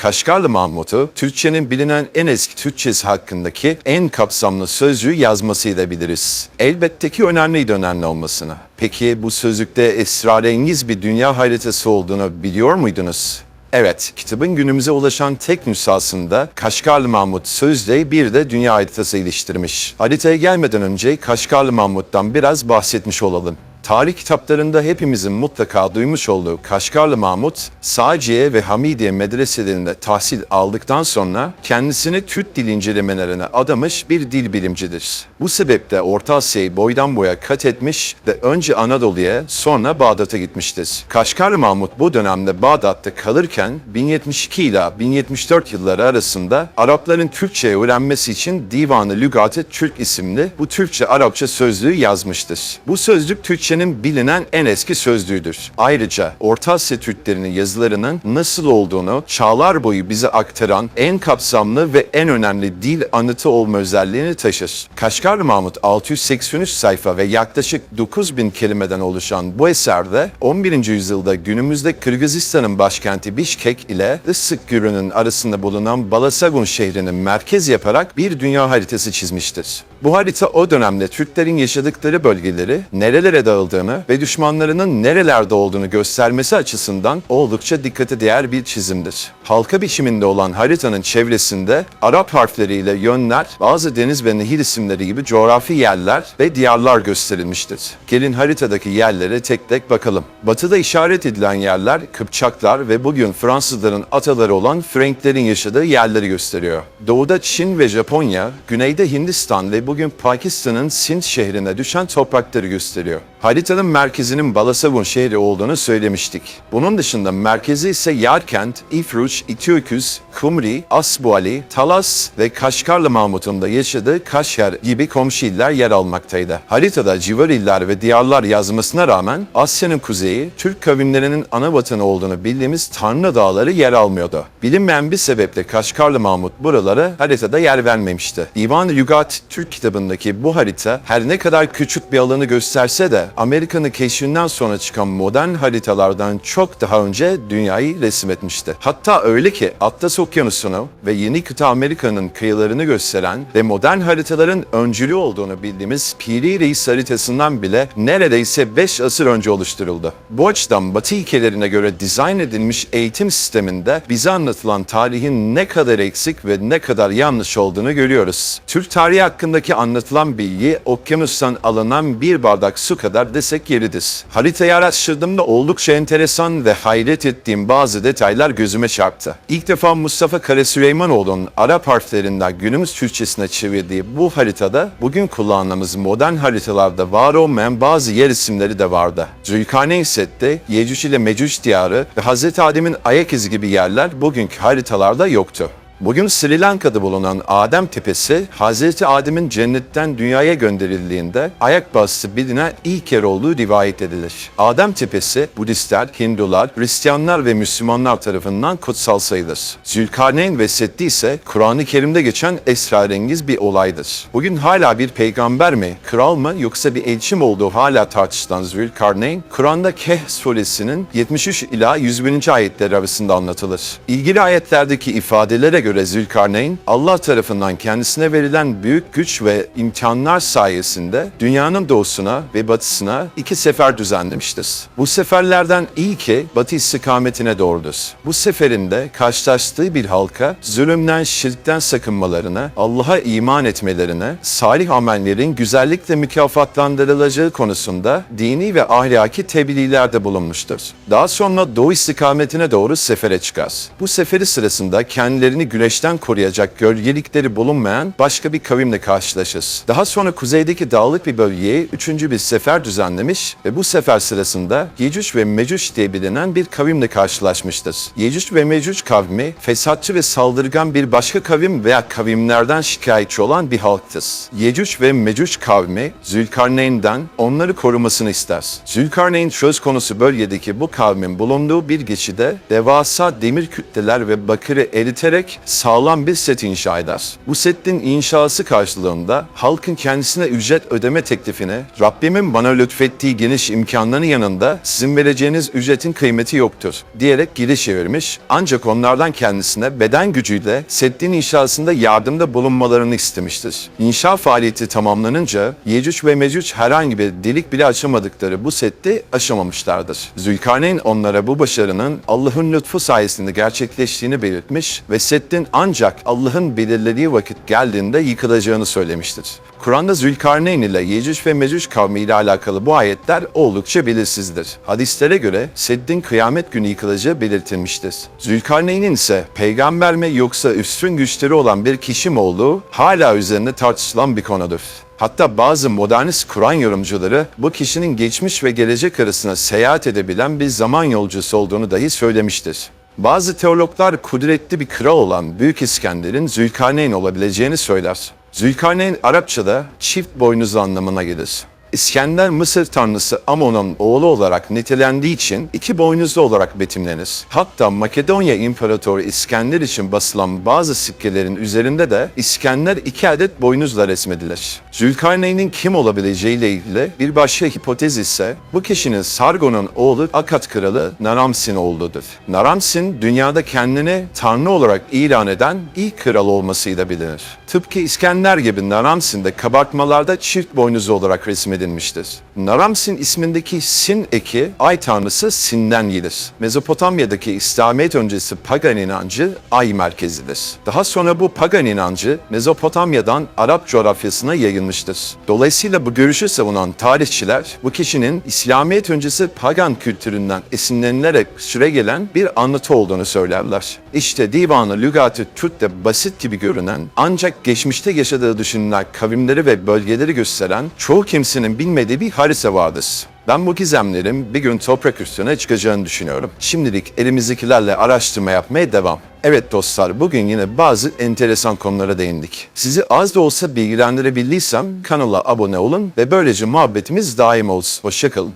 Kaşgarlı Mahmut'u Türkçenin bilinen en eski Türkçesi hakkındaki en kapsamlı sözcüğü yazmasıyla biliriz. Elbette ki önemliydi önemli olmasına. Peki bu sözlükte esrarengiz bir dünya haritası olduğunu biliyor muydunuz? Evet, kitabın günümüze ulaşan tek nüshasında Kaşgarlı Mahmut sözde bir de dünya haritası iliştirmiş. Haritaya gelmeden önce Kaşgarlı Mahmut'tan biraz bahsetmiş olalım. Tarih kitaplarında hepimizin mutlaka duymuş olduğu Kaşgarlı Mahmut, Saciye ve Hamidiye medreselerinde tahsil aldıktan sonra kendisini Türk dil incelemelerine adamış bir dil bilimcidir. Bu sebeple Orta Asya'yı boydan boya kat etmiş ve önce Anadolu'ya sonra Bağdat'a gitmiştir. Kaşgarlı Mahmut bu dönemde Bağdat'ta kalırken 1072 ile 1074 yılları arasında Arapların Türkçe öğrenmesi için Divanı Lügat-ı Türk isimli bu Türkçe-Arapça sözlüğü yazmıştır. Bu sözlük Türkçenin bilinen en eski sözlüğüdür. Ayrıca Orta Asya Türklerinin yazılarının nasıl olduğunu çağlar boyu bize aktaran en kapsamlı ve en önemli dil anıtı olma özelliğini taşır. Kaşgarlı Mahmut 683 sayfa ve yaklaşık 9000 kelimeden oluşan bu eserde 11. yüzyılda günümüzde Kırgızistan'ın başkenti Bişkek ile Issık arasında bulunan Balasagun şehrinin merkez yaparak bir dünya haritası çizmiştir. Bu harita o dönemde Türklerin yaşadıkları bölgeleri, nerelere dağıldığını ve düşmanlarının nerelerde olduğunu göstermesi açısından oldukça dikkate değer bir çizimdir. Halka biçiminde olan haritanın çevresinde Arap harfleriyle yönler, bazı deniz ve nehir isimleri gibi coğrafi yerler ve diyarlar gösterilmiştir. Gelin haritadaki yerlere tek tek bakalım. Batıda işaret edilen yerler Kıpçaklar ve bugün Fransızların ataları olan Franklerin yaşadığı yerleri gösteriyor. Doğuda Çin ve Japonya, güneyde Hindistan ve bugün Pakistan'ın Sindh şehrine düşen toprakları gösteriyor. Haritanın merkezinin Balasagun şehri olduğunu söylemiştik. Bunun dışında merkezi ise Yarkent, İfruç, İtiyoküs, Kumri, Asbuali, Talas ve Kaşgarlı Mahmut'un da yaşadığı Kaşgar gibi komşu iller yer almaktaydı. Haritada civar iller ve diyarlar yazmasına rağmen Asya'nın kuzeyi Türk kavimlerinin ana vatanı olduğunu bildiğimiz Tanrı Dağları yer almıyordu. Bilinmeyen bir sebeple Kaşgarlı Mahmut buralara haritada yer vermemişti. Divan-ı Lügat Türk kitabındaki bu harita her ne kadar küçük bir alanı gösterse de Amerika'nın keşfinden sonra çıkan modern haritalardan çok daha önce dünyayı resmetmişti. Hatta öyle ki Atlas Okyanusu'nu ve yeni kıta Amerika'nın kıyılarını gösteren ve modern haritaların öncülü olduğunu bildiğimiz Piri Reis haritasından bile neredeyse 5 asır önce oluşturuldu. Bu açıdan Batı ilkelerine göre dizayn edilmiş eğitim sisteminde bize anlatılan tarihin ne kadar eksik ve ne kadar yanlış olduğunu görüyoruz. Türk tarihi hakkındaki anlatılan bilgi okyanustan alınan bir bardak su kadar desek yeridir. Haritayı araştırdığımda oldukça enteresan ve hayret ettiğim bazı detaylar gözüme çarptı. İlk defa Mustafa Kara Süleymanoğlu'nun Arap harflerinden günümüz Türkçesine çevirdiği bu haritada bugün kullandığımız modern haritalarda var olmayan bazı yer isimleri de vardı. Zülkarneyn Set'te Yecüc ile Mecüc diyarı ve Hz. Adem'in ayak izi gibi yerler bugünkü haritalarda yoktu. Bugün Sri Lanka'da bulunan Adem Tepesi, Hazreti Adem'in cennetten dünyaya gönderildiğinde ayak bastığı bilinen ilk yer olduğu rivayet edilir. Adem Tepesi, Budistler, Hindular, Hristiyanlar ve Müslümanlar tarafından kutsal sayılır. Zülkarneyn ve Setti ise Kur'an-ı Kerim'de geçen esrarengiz bir olaydır. Bugün hala bir peygamber mi, kral mı yoksa bir elçi mi olduğu hala tartışılan Zülkarneyn, Kur'an'da Kehf suresinin 73 ila 101. ayetleri arasında anlatılır. İlgili ayetlerdeki ifadelere göre Zülkarneyn, Allah tarafından kendisine verilen büyük güç ve imkanlar sayesinde dünyanın doğusuna ve batısına iki sefer düzenlemiştir. Bu seferlerden ilki batı istikametine doğrudur. Bu seferinde karşılaştığı bir halka zulümden, şirkten sakınmalarına, Allah'a iman etmelerine, salih amellerin güzellikle mükafatlandırılacağı konusunda dini ve ahlaki tebliğlerde bulunmuştur. Daha sonra doğu istikametine doğru sefere çıkar. Bu seferi sırasında kendilerini güneşten koruyacak gölgelikleri bulunmayan başka bir kavimle karşılaşır. Daha sonra kuzeydeki dağlık bir bölgeye üçüncü bir sefer düzenlemiş ve bu sefer sırasında Yecüc ve Mecüc diye bilinen bir kavimle karşılaşmıştır. Yecüc ve Mecüc kavmi fesatçı ve saldırgan bir başka kavim veya kavimlerden şikayetçi olan bir halktır. Yecüc ve Mecüc kavmi Zülkarneyn'den onları korumasını ister. Zülkarneyn söz konusu bölgedeki bu kavmin bulunduğu bir geçide devasa demir kütleler ve bakırı eriterek sağlam bir set inşa eder. Bu setin inşası karşılığında halkın kendisine ücret ödeme teklifine Rabbimin bana lütfettiği geniş imkanların yanında sizin vereceğiniz ücretin kıymeti yoktur diyerek giriş çevirmiş ancak onlardan kendisine beden gücüyle setin inşasında yardımda bulunmalarını istemiştir. İnşa faaliyeti tamamlanınca Yecüc ve Mecüc herhangi bir delik bile açamadıkları bu sette aşamamışlardır. Zülkarneyn onlara bu başarının Allah'ın lütfu sayesinde gerçekleştiğini belirtmiş ve settin ancak Allah'ın belirlediği vakit geldiğinde yıkılacağını söylemiştir. Kur'an'da Zülkarneyn ile Yecüc ve Mecüc kavmi ile alakalı bu ayetler oldukça belirsizdir. Hadislere göre Seddin kıyamet günü yıkılacağı belirtilmiştir. Zülkarneyn'in ise peygamber mi yoksa üstün güçleri olan bir kişi mi olduğu hala üzerinde tartışılan bir konudur. Hatta bazı modernist Kur'an yorumcuları bu kişinin geçmiş ve gelecek arasında seyahat edebilen bir zaman yolcusu olduğunu dahi söylemiştir. Bazı teologlar kudretli bir kral olan Büyük İskender'in Zülkarneyn olabileceğini söyler. Zülkarneyn Arapçada çift boynuzlu anlamına gelir. İskender Mısır tanrısı Amon'un oğlu olarak nitelendiği için iki boynuzlu olarak betimlenir. Hatta Makedonya İmparatoru İskender için basılan bazı sikkelerin üzerinde de İskender iki adet boynuzla resmedilir. Zülkarneyn'in kim olabileceği ile ilgili bir başka hipotez ise bu kişinin Sargon'un oğlu Akat kralı Naramsin oğludur. Naramsin dünyada kendini tanrı olarak ilan eden ilk kral olmasıyla bilinir. Tıpkı İskender gibi Naramsin de kabartmalarda çift boynuzlu olarak resmedilmiştir. Naramsin ismindeki Sin eki ay tanrısı Sin'den gelir. Mezopotamya'daki İslamiyet öncesi pagan inancı ay merkezidir. Daha sonra bu pagan inancı Mezopotamya'dan Arap coğrafyasına yayılmıştır. Dolayısıyla bu görüşü savunan tarihçiler bu kişinin İslamiyet öncesi pagan kültüründen esinlenilerek süre gelen bir anlatı olduğunu söylerler. İşte Divanı Lügat-ı Türk'te basit gibi görünen ancak geçmişte yaşadığı düşünülen kavimleri ve bölgeleri gösteren çoğu kimsenin bilmediği bir harita vardır. Ben bu gizemlerin bir gün toprak üstüne çıkacağını düşünüyorum. Şimdilik elimizdekilerle araştırma yapmaya devam. Evet dostlar bugün yine bazı enteresan konulara değindik. Sizi az da olsa bilgilendirebildiysem kanala abone olun ve böylece muhabbetimiz daim olsun. Hoşçakalın.